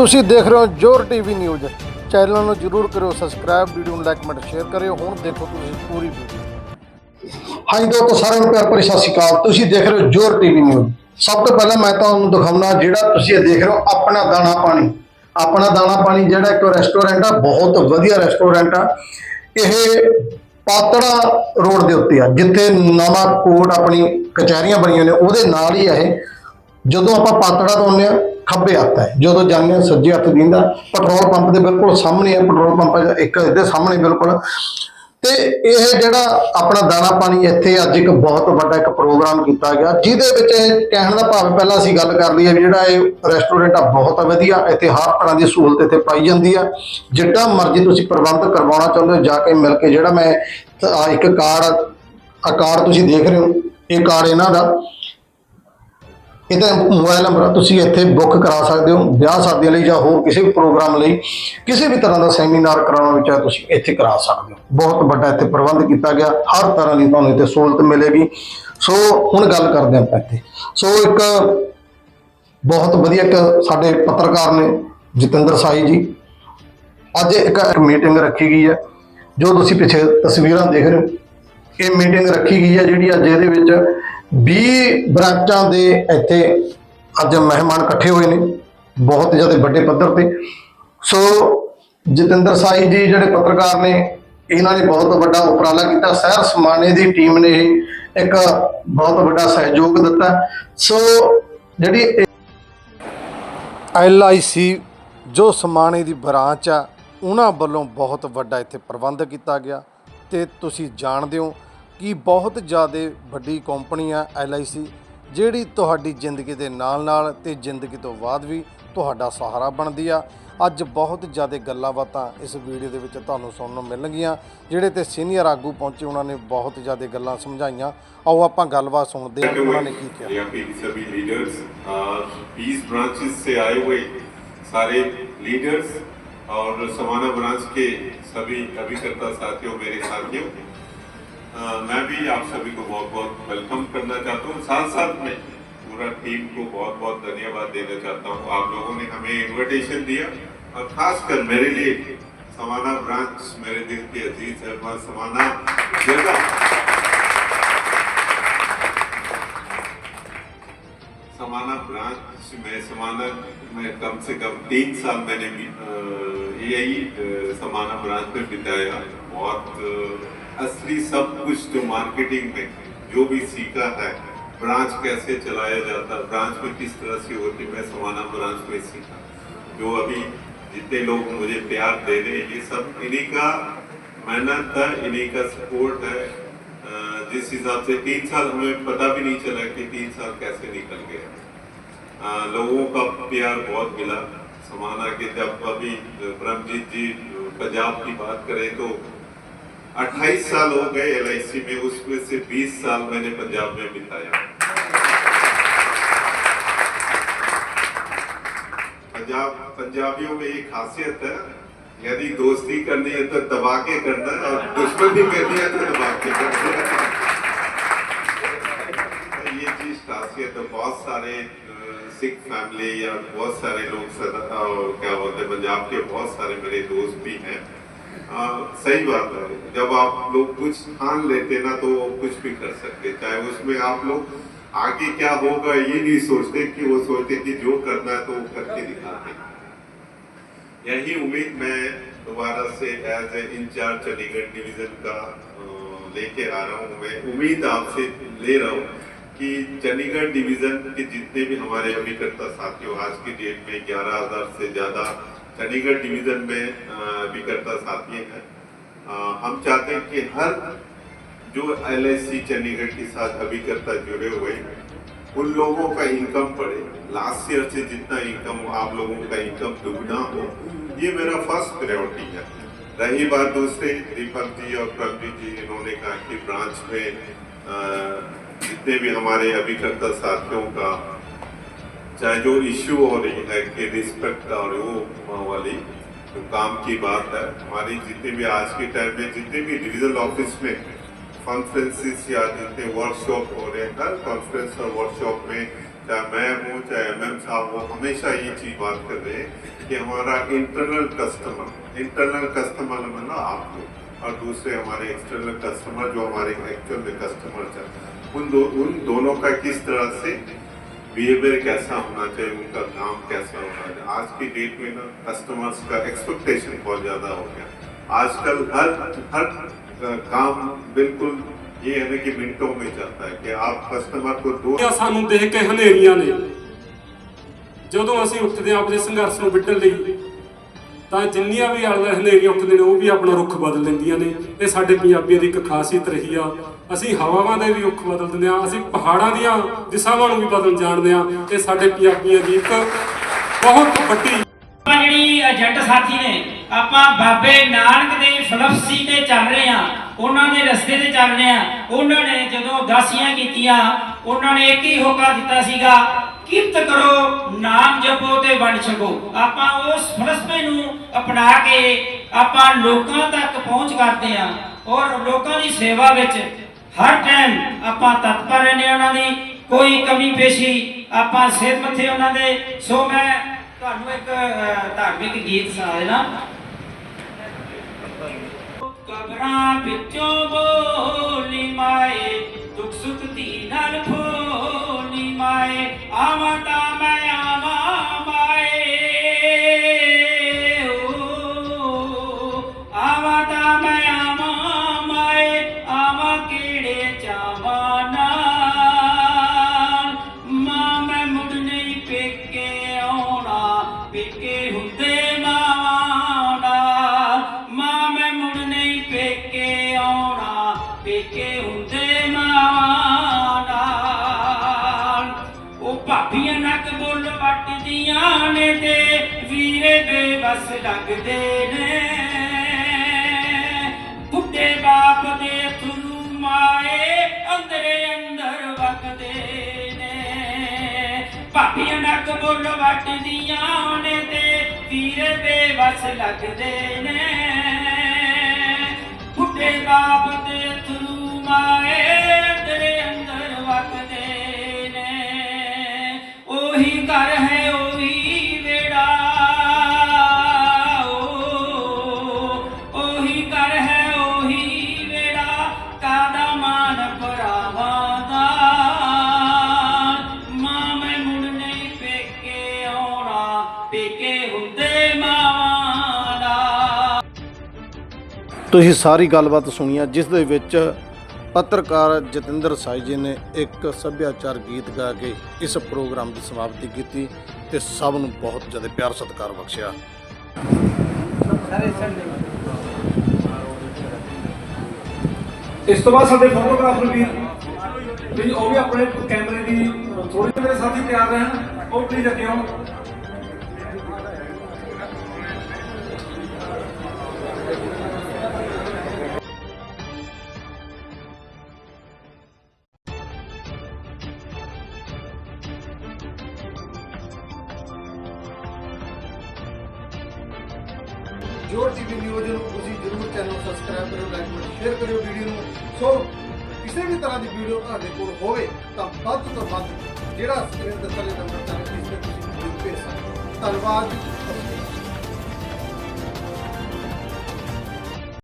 ਤੁਸੀਂ ਦੇਖ ਰਹੇ ਹੋ ਜੋਰ ਟੀਵੀ ਨਿਊਜ਼। ਚੈਨਲ ਨੂੰ ਜਰੂਰ ਕਰਿਓ ਸਬਸਕ੍ਰਾਈਬ, ਵੀਡੀਓ ਨੂੰ ਲਾਈਕ, ਕਮੈਂਟ, ਸ਼ੇਅਰ ਕਰਿਓ। ਹੁਣ ਦੇਖੋ ਤੁਸੀਂ ਪੂਰੀ ਵੀਡੀਓ ਹਾਂਜੀ ਦੋਸਤੋ, ਸਾਰਿਆਂ ਨੂੰ ਪਿਆਰ ਭਰੀ ਸਤਿ ਸ਼੍ਰੀ ਅਕਾਲ। ਤੁਸੀਂ ਦੇਖ ਰਹੇ ਹੋ ਜੋਰ ਟੀਵੀ ਨਿਊਜ਼। ਸਭ ਤੋਂ ਪਹਿਲਾਂ ਮੈਂ ਤੁਹਾਨੂੰ ਦਿਖਾਉਣਾ ਜਿਹੜਾ ਤੁਸੀਂ ਇਹ ਦੇਖ ਰਹੇ ਹੋ, ਆਪਣਾ ਦਾਣਾ ਪਾਣੀ। ਆਪਣਾ ਦਾਣਾ ਪਾਣੀ ਜਿਹੜਾ ਇੱਕ ਰੈਸਟੋਰੈਂਟ ਆ, ਬਹੁਤ ਵਧੀਆ ਰੈਸਟੋਰੈਂਟ ਆ। ਇਹ ਪਾਤੜਾ ਰੋਡ ਦੇ ਉੱਤੇ ਆ, ਜਿੱਥੇ ਨਵਾਂ ਕੋਟ ਆਪਣੀ ਕਚਹਿਰੀਆਂ ਬਣੀਆਂ ਨੇ, ਉਹਦੇ ਨਾਲ ਹੀ ਆ ਇਹ। ਜਦੋਂ ਆਪਾਂ ਪਾਤੜਾ ਤੋਂ ਆਉਂਦੇ ਆ ਖੱਬੇ ਹੱਥ ਹੈ। ਜਦੋਂ ਜਾਂਦੇ ਹਾਂ ਸੱਜੇ ਹੱਥ ਦਿੰਦਾ, ਪੈਟਰੋਲ ਪੰਪ ਦੇ ਬਿਲਕੁਲ ਸਾਹਮਣੇ ਹੈ, ਪੈਟਰੋਲ ਪੰਪ ਇੱਕ ਇਹਦੇ ਸਾਹਮਣੇ ਬਿਲਕੁਲ। ਤੇ ਇਹ ਜਿਹੜਾ ਆਪਣਾ ਦਾਣਾ ਪਾਣੀ ਇੱਥੇ ਅੱਜ ਇੱਕ ਬਹੁਤ ਵੱਡਾ ਇੱਕ ਪ੍ਰੋਗਰਾਮ ਕੀਤਾ ਗਿਆ, ਜਿਹਦੇ ਵਿੱਚ ਇਹ ਕਹਿਣ ਦਾ ਭਾਵ ਪਹਿਲਾਂ ਅਸੀਂ ਗੱਲ ਕਰ ਲਈ ਹੈ ਜਿਹੜਾ ਇਹ ਰੈਸਟੋਰੈਂਟ ਆ, ਬਹੁਤ ਵਧੀਆ, ਇੱਥੇ ਹਰ ਤਰ੍ਹਾਂ ਦੀ ਸਹੂਲਤ ਇੱਥੇ ਪਾਈ ਜਾਂਦੀ ਆ। ਜਿੱਦਾਂ ਮਰਜ਼ੀ ਤੁਸੀਂ ਪ੍ਰਬੰਧ ਕਰਵਾਉਣਾ ਚਾਹੁੰਦੇ ਹੋ, ਜਾ ਕੇ ਮਿਲ ਕੇ ਜਿਹੜਾ ਮੈਂ ਇੱਕ ਕਾਰ ਆ ਤੁਸੀਂ ਦੇਖ ਰਹੇ ਹੋ, ਇਹ ਕਾਰ ਇਹਨਾਂ ਦਾ। ਇਹਦਾ ਮੋਬਾਈਲ ਨੰਬਰ ਤੁਸੀਂ ਇੱਥੇ ਬੁੱਕ ਕਰਾ ਸਕਦੇ ਹੋ, ਵਿਆਹ ਸ਼ਾਦੀਆਂ ਲਈ ਜਾਂ ਹੋਰ ਕਿਸੇ ਵੀ ਪ੍ਰੋਗਰਾਮ ਲਈ, ਕਿਸੇ ਵੀ ਤਰ੍ਹਾਂ ਦਾ ਸੈਮੀਨਾਰ ਕਰਾਉਣਾ ਵਿੱਚ ਤੁਸੀਂ ਇੱਥੇ ਕਰਾ ਸਕਦੇ ਹੋ। ਬਹੁਤ ਵੱਡਾ ਇੱਥੇ ਪ੍ਰਬੰਧ ਕੀਤਾ ਗਿਆ, ਹਰ ਤਰ੍ਹਾਂ ਦੀ ਤੁਹਾਨੂੰ ਇੱਥੇ ਸਹੂਲਤ ਮਿਲੇਗੀ। ਸੋ ਹੁਣ ਗੱਲ ਕਰਦੇ ਹਾਂ ਆਪਾਂ ਇੱਥੇ। ਸੋ ਇੱਕ ਬਹੁਤ ਵਧੀਆ ਇੱਕ ਸਾਡੇ ਪੱਤਰਕਾਰ ਨੇ, ਜਤਿੰਦਰ ਸਾਈ ਜੀ, ਅੱਜ ਇੱਕ ਇੱਕ ਮੀਟਿੰਗ ਰੱਖੀ ਗਈ ਹੈ, ਜੋ ਤੁਸੀਂ ਪਿੱਛੇ ਤਸਵੀਰਾਂ ਦੇਖ ਰਹੇ ਹੋ। ਇਹ ਮੀਟਿੰਗ ਰੱਖੀ ਗਈ ਹੈ ਜਿਹੜੀ ਅੱਜ ਇਹਦੇ ਵਿੱਚ 20 ਬ੍ਰਾਂਚਾਂ ਦੇ ਇੱਥੇ ਅੱਜ ਮਹਿਮਾਨ ਇਕੱਠੇ ਹੋਏ ਨੇ, ਬਹੁਤ ਜ਼ਿਆਦਾ ਵੱਡੇ ਪੱਧਰ ਤੇ। ਸੋ ਜਤਿੰਦਰ ਸਾਈ ਜੀ ਜਿਹੜੇ ਪੱਤਰਕਾਰ ਨੇ, ਇਹਨਾਂ ਨੇ ਬਹੁਤ ਵੱਡਾ ਉਪਰਾਲਾ ਕੀਤਾ। ਸਹਿਰ ਸਮਾਣੇ ਦੀ ਟੀਮ ਨੇ ਇਹ ਇੱਕ ਬਹੁਤ ਵੱਡਾ ਸਹਿਯੋਗ ਦਿੱਤਾ। ਸੋ ਜਿਹੜੀ ਇਹ ਐਲਆਈਸੀ ਜੋ ਸਮਾਣੇ ਦੀ ਬ੍ਰਾਂਚ ਆ, ਉਹਨਾਂ ਵੱਲੋਂ ਬਹੁਤ ਵੱਡਾ ਇੱਥੇ ਪ੍ਰਬੰਧ ਕੀਤਾ ਗਿਆ। ਤੇ ਤੁਸੀਂ ਜਾਣਦੇ ਹੋ ਕਿ ਬਹੁਤ ਜ਼ਿਆਦਾ ਵੱਡੀ ਕੰਪਨੀ ਆ, ਐੱਲ ਆਈ ਸੀ, ਜਿਹੜੀ ਤੁਹਾਡੀ ਜ਼ਿੰਦਗੀ ਦੇ ਨਾਲ-ਨਾਲ ਤੇ ਜ਼ਿੰਦਗੀ ਤੋਂ ਬਾਅਦ ਵੀ ਤੁਹਾਡਾ ਸਹਾਰਾ ਬਣਦੀ ਆ। ਅੱਜ ਬਹੁਤ ਜ਼ਿਆਦਾ ਗੱਲਾਂ ਬਾਤਾਂ ਇਸ ਵੀਡੀਓ ਦੇ ਵਿੱਚ ਤੁਹਾਨੂੰ ਸੁਣਨ ਨੂੰ ਮਿਲਣਗੀਆਂ, ਜਿਹੜੇ ਤੇ ਸੀਨੀਅਰ ਆਗੂ ਪਹੁੰਚੇ, ਉਹਨਾਂ ਨੇ ਬਹੁਤ ਜ਼ਿਆਦਾ ਗੱਲਾਂ ਸਮਝਾਈਆਂ। ਆਓ ਆਪਾਂ ਗੱਲਬਾਤ ਸੁਣਦੇ ਹਾਂ, ਉਹਨਾਂ ਨੇ ਕੀ ਕਿਹਾ। और समाना ब्रांच के सभी अभिकर्ता साथियों मेरे साथियों मैं भी आप सभी को बहुत बहुत वेलकम करना चाहता हूँ। साथ साथ में पूरा टीम को बहुत बहुत धन्यवाद देना चाहता हूँ। आप लोगों ने हमें इनविटेशन दिया और खासकर मेरे लिए समाना ब्रांच मेरे दिल के अज़ीज़ वह समाना जगह। समाना ब्रांच में समाना में कम से कम तीन साल मैंने यही समाना ब्रांच में बिताया। बहुत असली सब कुछ जो मार्केटिंग में जो भी सीखा है, ब्रांच कैसे चलाया जाता है ब्रांच में किस तरह से होती मैं समाना ब्रांच में सीखा। जो अभी जितने लोग मुझे प्यार दे रहे हैं, ये सब, इन्हीं का मेहनत है, इन्हीं का सपोर्ट है। जिस हिसाब से तीन साल हमें पता भी नहीं चला कि तीन साल कैसे निकल गए लोगों का प्यार बहुत मिला। समाना के जब अभी ब्रह्मजीत जी, पंजाब की बात करें तो 28 साल हो गए एलआईसी में उसमें से 20 साल मैंने पंजाब में बिताया। पंजाब, पंजाबियों में एक खासियत है यदि दोस्ती करनी है तो दबा के करना है, और दुश्मनी करनी है तो दबा के करना तो ये चीज़ खासियत है, बहुत सारे सिख फैमिली या बहुत सारे लोग सदा क्या बोलते हैं, पंजाब के बहुत सारे मेरे दोस्त भी हैं। अ, सही बात है। जब आप लोग कुछ ठान लेते ना तो कुछ भी कर सकते। चाहे उसमें आप लोग आगे क्या होगा ये नहीं सोचते कि वो सोचते कि जो करना है तो वो करके दिखाते। यही उम्मीद मैं दोबारा से as a incharge Chandigarh division का लेके आ रहा हूँ। मैं उम्मीद आपसे ले रहा हूँ कि चंडीगढ़ डिवीज़न के जितने भी हमारे अभिकर्ता साथियों आज की डेट में ग्यारह हज़ार से ज़्यादा चंडीगढ़ डिवीज़न में अभिकर्ता साथी हैं। हम चाहते हैं कि हर जो एल चंडीगढ़ के साथ अभिकर्ता जुड़े हुए, उन लोगों का इनकम बढ़े। लास्ट ईयर से जितना इनकम आप लोगों का इनकम दुगना हो, ये मेरा फ़र्स्ट प्रायोरिटी है। रही बात दूसरे, दीपक जी और प्रभजीत जी, इन्होंने कहा कि ब्रांच में जितने भी हमारे अभिकर्ता साथियों का चाहे जो इश्यू हो रही है कि रिस्पेक्ट और वो वाली जो काम की बात है, हमारी जितने भी आज के टाइम में, जितने भी डिविजनल ऑफ़िस में कॉन्फ्रेंसिस या जितने वर्कशॉप हो रहे हैं, हर कॉन्फ्रेंस और वर्कशॉप में, चाहे मैं हूँ, चाहे एम एम साहब हो, हमेशा ये चीज़ बात कर रहे हैं कि हमारा इंटरनल कस्टमर इंटरनल कस्टमर मतलब आप लोग और दूसरे हमारे एक्सटर्नल कस्टमर जो हमारे एक्चुअल में कस्टमर हैं, उन दो, उन दोनों का किस तरह से बिहेवियर कैसा होना चाहिए उनका काम कैसा होना चाहिए आज की डेट में ना कस्टमर्स का एक्सपेक्टेशन बहुत ज्यादा हो गया आजकल हर हर अ, काम बिल्कुल ये है ना कि मिनटों में चलता है कि आप कस्टमर को दो ਆ ਸਾਨੂੰ ਦੇਖ ਕੇ ਹਨੇਰੀਆਂ ਨੇ ਜਦੋਂ ਅਸੀਂ ਉੱਠਦੇ ਹਾਂ ਆਪਣੇ ਸੰਘਰਸ਼ ਨੂੰ ਵਿੱਢਣ ਲਈ ਤਾਂ ਜਿੰਨੀਆਂ ਵੀ ਆਲੇ ਹਨੇਰੀਆਂ ਉੱਠਦੇ ਨੇ, ਉਹ ਵੀ ਆਪਣਾ ਰੁੱਖ ਬਦਲ ਲੈਂਦੀਆਂ ਨੇ। ਇਹ ਸਾਡੇ ਪੰਜਾਬੀਆਂ ਦੀ ਇੱਕ ਖਾਸੀਅਤ ਰਹੀ ਆ। ਅਸੀਂ ਹਵਾਵਾਂ ਦੇ ਵੀ ਰੁੱਖ ਬਦਲ ਦਿੰਦੇ ਆ, ਅਸੀਂ ਪਹਾੜਾਂ ਦੀਆਂ ਦਿਸ਼ਾਵਾਂ ਨੂੰ ਵੀ ਬਦਲ ਜਾਣਦੇ ਆ। ਇਹ ਸਾਡੇ ਪੰਜਾਬੀਆਂ ਦੀ ਇੱਕ ਬਹੁਤ ਵੱਡੀ ਆਪਾਂ ਜਿਹੜੀ ਏਜੰਟ ਸਾਥੀ ਨੇ, ਆਪਾਂ ਬਾਬੇ ਨਾਨਕ ਦੇ ਫਲਸਫੀ ਤੇ ਚੱਲ ਰਹੇ ਆ ਉਹਨਾਂ ਦੇ ਰਸਤੇ ਤੇ ਚੱਲ ਰਹੇ ਆ ਉਹਨਾਂ ਨੇ ਜਦੋਂ ਉਦਾਸੀਆਂ ਕੀਤੀਆਂ, ਉਹਨਾਂ ਨੇ ਇੱਕ ਹੀ ਹੋਕਾ ਦਿੱਤਾ ਸੀਗਾ, ਕਿਰਤ ਕਰੋ, ਨਾਮ ਜਪੋ ਤੇ ਵੰਡ ਛਕੋ। ਆਪਾਂ ਉਸ ਫਲਸਫੇ ਨੂੰ ਅਪਣਾ ਕੇ ਆਪਾਂ ਲੋਕਾਂ ਤੱਕ ਪਹੁੰਚ ਕਰਦੇ ਆ ਔਰ ਲੋਕਾਂ ਦੀ ਸੇਵਾ ਵਿੱਚ ਹਰ ਟਾਈਮ ਆਪਾਂ ਤਤਪਰ ਰਹਿੰਦੇ ਹਾਂ ਉਹਨਾਂ ਦੀ। ਕੋਈ ਕਮੀ ਪੇਸ਼ੀ, ਆਪਾਂ ਸਿਰ ਮੱਥੇ ਉਹਨਾਂ ਦੇ। ਸੋ ਮੈਂ ਤੁਹਾਨੂੰ ਇੱਕ ਧਾਰਮਿਕ ਗੀਤ ਸੁਣਾ ਦੇਣਾ ਕਬਰਾਂ ਵਿੱਚੋਂ ਬੋਲੀ ਮਾਏ ਦੁੱਖ ਸੁੱਖ ਦੀ ਨਾਲ ਫੋਲੀ ਮਾਏ ਆਵਾਂ ਤਾਂ ਮੈਂ ਆਵਾਂ ਮਾਏ। ਓ, ਆਵਾਂ ਤਾਂ ਮੈਂ ਆਵਾਂ ਮਾਏ ਆਵਾਂ ਕਿਹੜੇ ਚਾਵਾਂ ਨਾਲ ਵੱਟਦੀਆਂ ਤੇ ਵੀਰੇ ਬੇਬਸ ਲੱਗਦੇ ਨੇ। ਬੁੱਢੇ ਬਾਪ ਦੇ ਥਰੂ ਮਾਏ ਅੰਦਰੇ ਅੰਦਰ ਵਗਦੇ ਨੇ। ਭਾਪੀਆਂ ਨੱਕ ਬੁੱਲ ਵੱਟਦੀਆਂ ਨੇ ਤੇ ਵੀਰੇ ਬੇਬਸ ਲੱਗਦੇ ਨੇ। ਬੁੱਢੇ ਬਾਪ ਦੇ ਥਰੂ ਮਾਏ ਅੰਦਰੇ ਅੰਦਰ ਵਗਦੇ ਨੇ। ਉਹੀ ਘਰ ਹੈ ਪੇਕੇ ਹੁੰਦੇ ਮਾਵਾਂ ਦਾ। ਤੁਸੀਂ ਸਾਰੀ ਗੱਲਬਾਤ ਸੁਣੀ ਆ ਜਿਸ ਦੇ ਵਿੱਚ ਪੱਤਰਕਾਰ ਜਤਿੰਦਰ ਸਾਈ ਜੀ ਨੇ ਇੱਕ ਸੱਭਿਆਚਾਰ ਗੀਤ ਗਾ ਕੇ ਇਸ ਪ੍ਰੋਗਰਾਮ ਦੀ ਸਮਾਪਤੀ ਕੀਤੀ ਤੇ ਸਭ ਨੂੰ ਬਹੁਤ ਜ਼ਿਆਦਾ ਪਿਆਰ ਸਤਿਕਾਰ ਬਖਸ਼ਿਆ। ਇਸ ਤੋਂ ਬਾਅਦ ਸਾਡੇ ਫੋਟੋਗ੍ਰਾਫਰ ਵੀ ਵੀ ਉਹ ਵੀ ਆਪਣੇ ਕੈਮਰੇ ਦੀ ਥੋੜੀ ਜਿਹੀ ਮੇਰੇ ਸਾਥੀ ਤਿਆਰ ਰਹਿਣ ਉਹ ਪਲੀਜ਼ ਅੱਗੇ ਆਓ। ਜੋਰ ਨਿਊਜ਼ ਨੂੰ ਤੁਸੀਂ ਜਰੂਰ ਚੈਨਲ ਨੂੰ ਸਬਸਕ੍ਰਾਈਬ ਕਰਿਓ ਲਾਈਕ ਕਰਿਓ ਸ਼ੇਅਰ ਕਰਿਓ ਵੀਡੀਓ ਨੂੰ। ਸੋ ਕਿਸੇ ਵੀ ਤਰ੍ਹਾਂ ਦੀ ਵੀਡੀਓ ਤੁਹਾਡੇ ਕੋਲ ਹੋਵੇ, ਤਾਂ ਵੱਧ ਤੋਂ ਵੱਧ ਜਿਹੜਾ ਸਕਰੀਨ ਤੇ ਥੱਲੇ ਨੰਬਰ ਚੱਲ ਰਿਹਾ ਇਸ ਤੇ ਤੁਸੀਂ ਵੀਡੀਓ ਭੇਜ ਸਕਦੇ ਹੋ। ਧੰਨਵਾਦ